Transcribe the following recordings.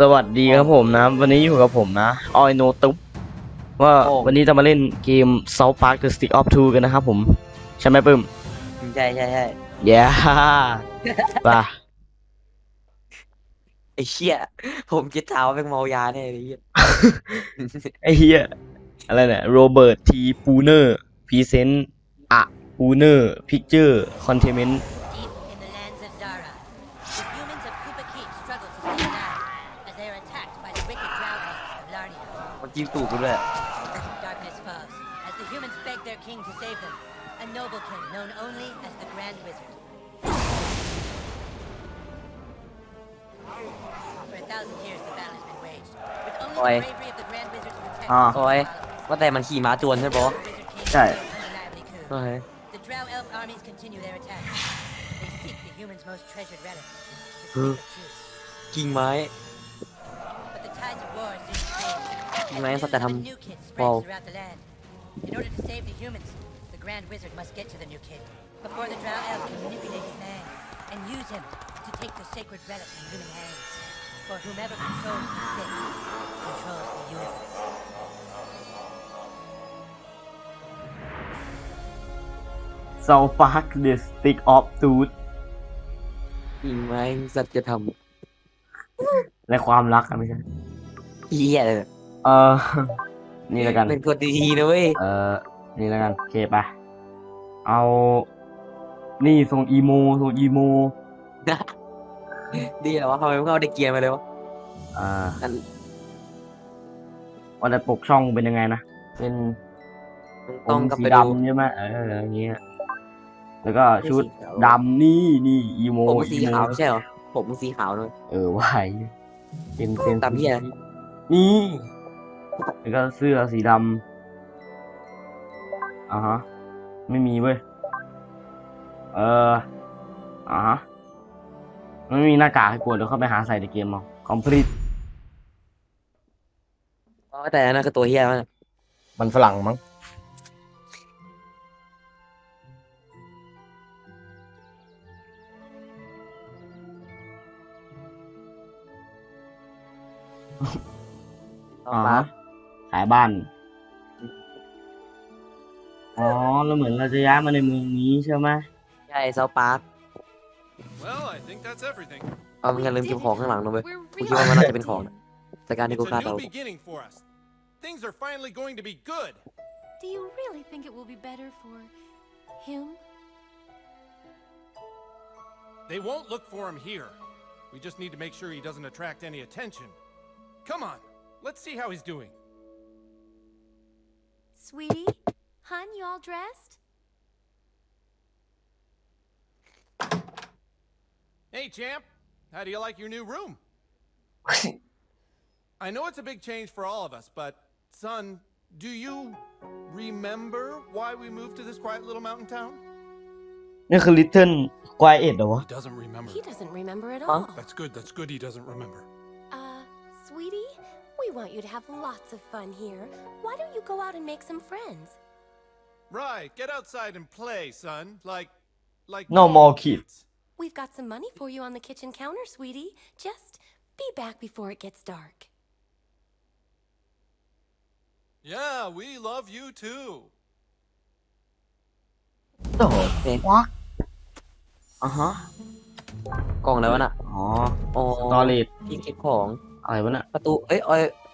สวัสดีครับผมนะ วันนี้อยู่กับผมนะออยโนตุ๊บว่าวันนี้จะมาเล่นเกม South Park The Stick of Two กันนะครับผม ใช่ไหมปึ้ม ใช่ใช่ใช่เย้ปไอ้เหี้ยผมคิดเท้าเป็นเมายาเนี่ย ไอ้เหี้ยไอ้เหี้ยอะไรเนี่ย โรเบิร์ตทีปูเนอร์พรีเซนต์อะปูเนอร์พิกเจอร์ คอนเทนเมนต์จิ้ตูกูด้วยคอยฮะคอยว่าแต่มันขี่ม้าจวนใช่ปะใช่ฮึกิ่งไมทำไมสัตว์แต่ทำวอลโซฟาคดิสติกออฟซูดอีไม้สัตว์จะทำและความรักอะไม่ใช่เยี่ยเลยเออนี่แล้วกันเป็นคนดีๆนะเว้ยเออนี่แล้วกันโอเคปะเอานี่ทรงอีโมทรงอีโมดีเหรอวะทำไมม่งเอาได้เกียร์มาเลยวะอ่าันว่าแต่ปกช่องเป็นยังไงนะเป็นต้องสีดำใช่ไหมเอออย่างเงี้ย แล้วก็ชุดดำนี่นี่อีโมผมสีขาวใช่เหรอผมสีขาวเลยเออวายเป็นเป็นตามเหี้ยนี่แล้วก็เสื้อสีดำอ่ะฮะ ไม่มีเว้ย เอออ่ะฮะไม่มีหน้ากากให้กลัวเดี๋ยวเข้าไปหาใส่ในเกมัองคอมพลีทอ๋อแต่อันนั้นคือตัวเฮียมันมันฝรั่งมั้งต้องอะขายบ้าน อ๋อแล้วเหมือนเราจะย้ายมาในเมืองนี้ใช่ไหมใช่ เซาปาร์คเอาไปงานลืมเก็บของข้างหลังลงไปคิดว่ามันน่าจะเป็นของแต่การที่กูคาดเราเขาจะมองหาเขาไม่ได้ดึงความสนจ Come on, let's see how he's Sweetie, hun, you all dressed? Hey, champ. How do you like your new room? I know it's a big change for all of us, but, son, do you remember why we moved to this quiet little mountain town? little quiet He doesn't remember. He doesn't remember at all. That's good. That's good. He doesn't remember want you to have lots of fun here. Why don't you go out and make some friends? Right, get outside and play, son. Like, like... No more kids. We've got some money for you on the kitchen counter, sweetie. Just be back before it gets dark. Yeah, we love you too. Trời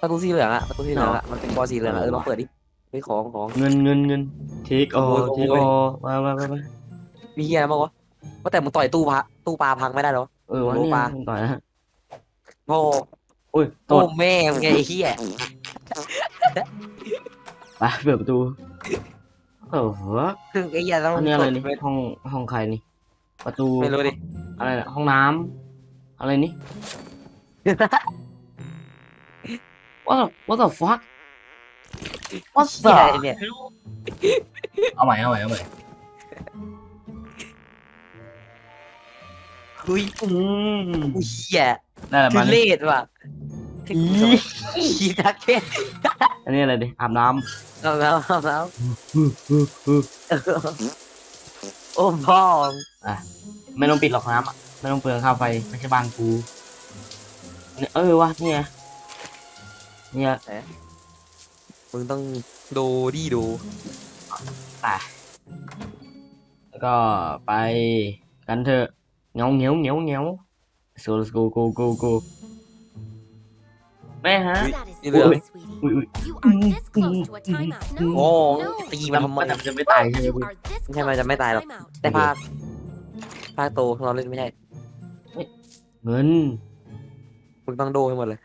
ประตูสีเหลืองอะประตูสีเหลืองอะมันเป็นบอสีเหลืองอะเออลองเปิดดิไยของของ เงินเงินเงินเทคโอ้เทโอ้คอมามามามาีเฮียมาวะว่าแต่มึงต่อยตู้พระตู้ปลาพังไม่ได้เหรอเออวั้ปลาต่อยนะโอ้โอ้ยตู้แม่มึงไงไอ้เฮียไปเปิดประตูเออหคือไอ้เฮียต้องอนนอะไรนี่ ห้องห้องใครนี่ ประตูไม่รู้ดิอะไรนะห้องน้ำอะไรนี่ what the what the fuck what the เนี่ยเอาใหม่เอาใหม่เอาใหม่เฮ้ยอืมอุ้ยเนี่ยนั่นแหละทุมันเรศว่ะอีทักเก็ตอันนี้อะไรดิอาบน้เอาแล้วเอาแล้วำโอ้พอไม่ต้องปิดหรอกน้ำไม่ต้องเปลืองค่าไฟไม่ใช่บางกูเออวะนี่ไงเนี่ยมึงต้องดูดีดูไปแล้วก็ไป กันเถอะเงาเงี้ยวเงี้ยวเงี้ยวส o l e ู s ก o ก o ก o แม่ฮะนี่ยโอ้ตีมันทำไมันจะไม่ตายใช่ไหมุใช่มันจะไม่ตายหรอก แต่ภาคภาคโตเราเล่นไม่ได้เงิน มึงต้องโดให้หมดเลย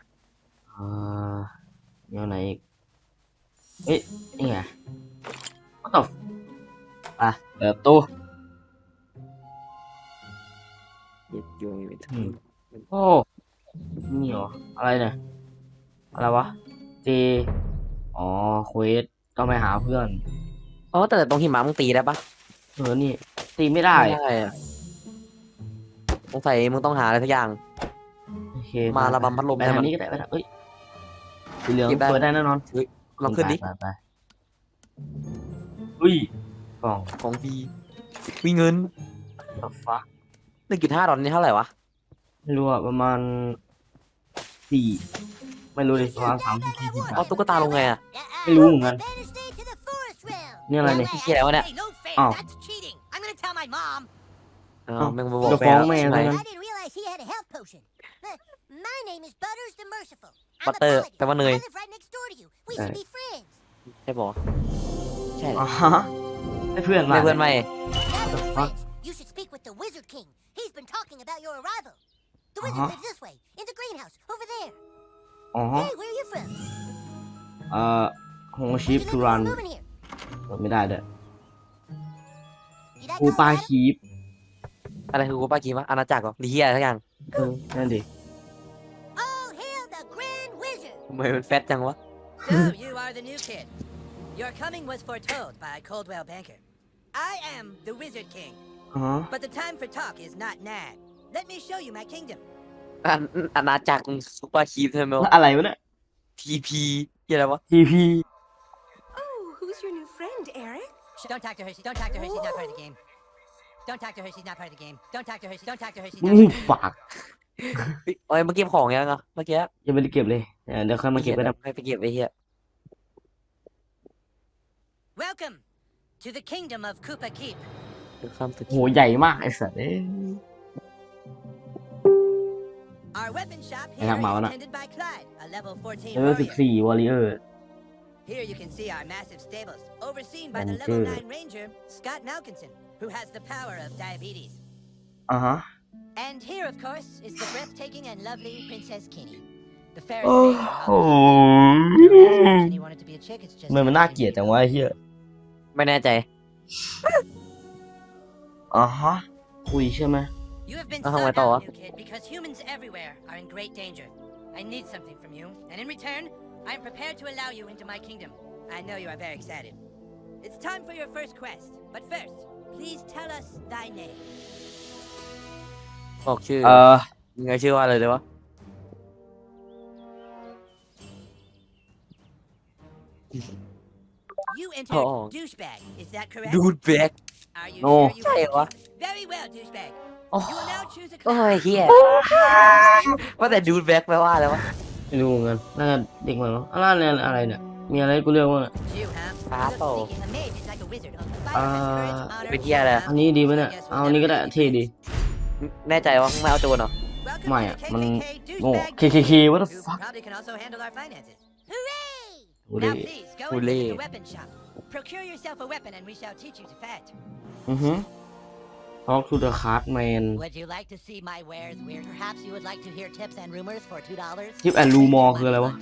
อ่าแนไหนอีกเอ้ยนี่ไงก็ตบอ่ะเปิดตู้หยิบโยงอยู่อืงโอ้ นี่เหรอ อะไรเนี่ย อะไรวะเจอ๋อควยต้องไปหาเพื่อน อ๋อ แต่ตรงหิมะมึงตีได้ปะเออ นี่ ตีไม่ได้ไม่ได้อะองส่มึงต้องหาอะไรสักอย่างโอเคมาระบำพัดลมไต่ด้มันนี้ก็ได้ไปทเอ้ยสีเหลืองเปิดได้แน่นอนเราขึ้นดิไปไปอุ้ยกล่องของวีวีเงินตับฟ้าหนึ่งจุดห้าดอนนี่เท่าไหร่วะไม่รู้อะประมาณสี่ไม่รู้เลยประมาณสามสี่สิบเอาตุ๊กตาลงไงอะไม่รู้เหมือนกันนี่อะไรเนี่ยทอ้เหี้ยแลวะเนี่ยอ้าวแม่งาบอกฟ้องแม่งใช่ไหบัตเตอร์แต่ว่าเนยใช่ปะใช่อ๋อได้เพื่อนมาได้เพื่อนไหม You should speak with the Wizard King. He's been talking about your arrival. The wizard lives this way, in the greenhouse, over there. Uh-huh. Hey, where are you from? เอ่อฮงชีฟทูรันไม่ได้เด้อกูปาคีฟอะไรคือกูปาคีฟวะอาณาจักรหรอหรือเฮียอะไรสักอย่างนั่นดิทำไมมันแฟตจังวะ So you are the new kid. Your coming was foretold by Coldwell Banker. I am the Wizard King, but the time for talk is not now. Let me show you my kingdom. อ่ะอาณาจักรซุปเปอร์คีฟใช่ไหมวะอะไรวะเนี่ยทียีอะไรวะ TP Oh, who's your new friend, Eric? Don't talk to her. She- Don't talk to her. She's not part of the game. Don't talk to her. She's not part of the game. Don't talk to her. Don't talk to her. s มึง p ากเอ้ยเมื่อกี้ของยังอ่ะเมื่อกี้ยังไม่ได้เก็บเลยเออเดี๋ยวค่อยมาเก็บก็ได้ให้ไปเก็บไว้เฮีย Welcome to the kingdom of Koopa Keep. ข้ามตึกโหใหญ่มากไอ้สัตว์เอ้ย Our weapon shop here Thằng màu is nè. tended by Clyde, Here you can see our massive stables, overseen by the level 9 ranger, Scott Malkinson, who has the power of diabetes. huh. And here, of course, is the breathtaking and lovely Princess Kitty. โอ้โหมันมันน่าเกลียดจังวะไอ้เฮียไม่แน่ใจอ๋อฮะคุยใช่ไหม You have been Oh, slowed I thought. down, new kid, because humans everywhere are in great danger. I need something from you, and in return, I am prepared to allow you into my kingdom. I know you are very excited. It's time for your first quest, but first, please tell us thy name. บอกชื่อเออมึงไงชื่อว่าอะไรเลยวะดูดแบ t e โอ้ใช่วะโอ้ยเฮียว่าแต่ดูดแบ็คแปลว่าอะไรวะไม่รู้เหมือนกันน่าเด็กเหมือนกันอะไรเนี่ยอะไรเนี่ยมีอะไรกูเรียกว่าฟ้าโตเป็นเฮียอะไรอันนี้ดีไหมเนี่ยเอาอันนี้ก็ได้เท่ดีแม่ใจว่าไม่เอาตัวเนาะไม่อะมันโง่เคเคเคว่าตองฟักผู้เล่อือฮลึท็อกทูเดอะคารฮดแมนยูแลนรูมอร์คืออะไรละ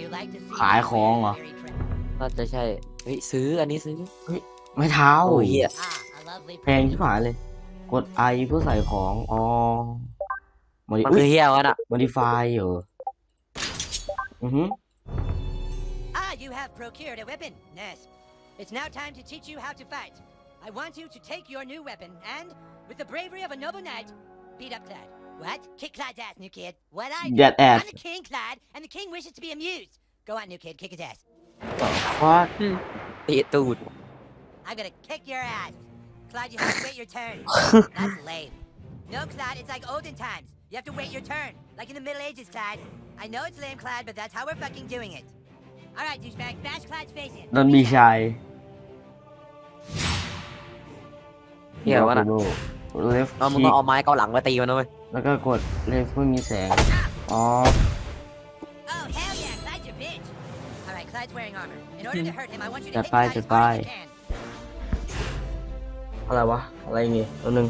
ยูแอนฮูลอร์คืออะไรวะขาลของเหรอว่าฮะใช่เฮ้ยลื้ออันนี้ซื้อเฮ้ยไม่เท้าแพฮชิบหายเลย กดไอเพื่อใส่ฮองอ๋อมันคือเฮลียวะน่ะมลดิฟายอฮู่อือฮลลฮึ have procured a weapon, yes. It's now time to teach you how to fight. I want you to take your new weapon and, with the bravery of a noble knight, beat up Clyde. What? Kick Clyde's ass, new kid. What I do? That ass. I'm the king, Clyde, and the king wishes to be amused. Go on, new kid, kick his ass. What? Hmm. Beat dude. I'm gonna kick your ass. Clyde, you have to wait your turn. That's lame. No, Clyde, it's like olden times. You have to wait your turn, like in the Middle Ages, Clyde. I know it's lame, Clyde, but that's how we're fucking doing it. นั่นมีชายเหี้ยวะนะเลฟเอามึงเอาไม้เกาหลังมาตีมันเลยแล้วก็กดเลฟเพื่อมีแสง อ๋อจะไปจะไปอะไรวะอะไรเงี้ยตัวหนึ่ง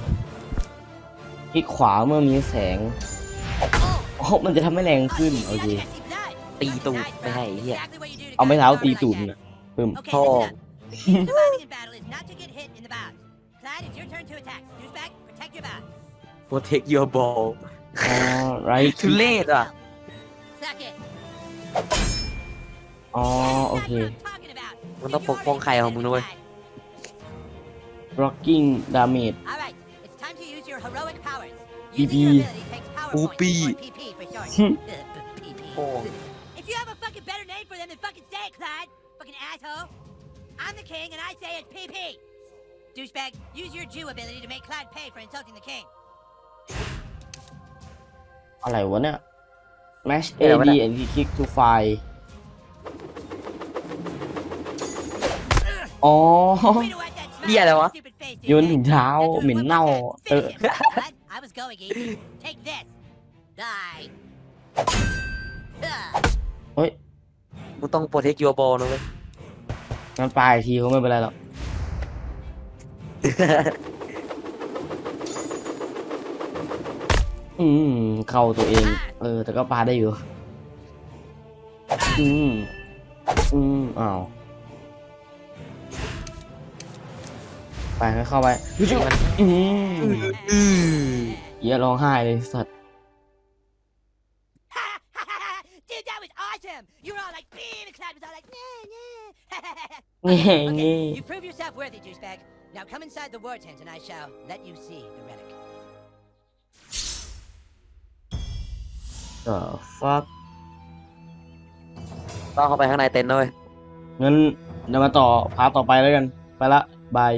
คลิกขวาเมื่อมีแสงโอ้มันจะทำให้แรงขึ้นโอเคตีตูดไม่ให้เฮียเอาไม้เท้าตีตูดเพิ่มชอบโปรเทคยูบอลไรทูเลตอ่ะอ๋อโอเคมันต้อง ปกป้องใครของมึงด้วย l o c k i n g damage ปีปีปูปีโอ้ king, and I say it's PP. Douchebag, use your Jew ability to make c l a d pay for insulting the king. อะไรวะเนี่ย m a s h A อะไ D เนี่ and click to f i n e อ๋อเดี to wipe t h a โยนถุงเท้าเหม็นเน่าเออเฮ้ยมึต้องโปรเทคยูอบนะเว้ยมันปลายทีคงไม่เป็นไรหรอก อืม เข้าตัวเอง เออ แต่ก็ปลาได้อยู่ อืม อืม อ้าวไปเข้าไปอืมเยอะร้องไห้เลยสัตว์ Dude, that was awesome. You were all like, being c l d was all like, nah, nah. okay, you prove yourself worthy, juicebag. Now come inside the war tent and I shall let you see the relic. The fuck ต้องเข้าไปข้างในเต็นท์ด้วยงั้นเดี๋ยวมาต่อ พาร์ทต่อไปแล้วกัน ไปละบาย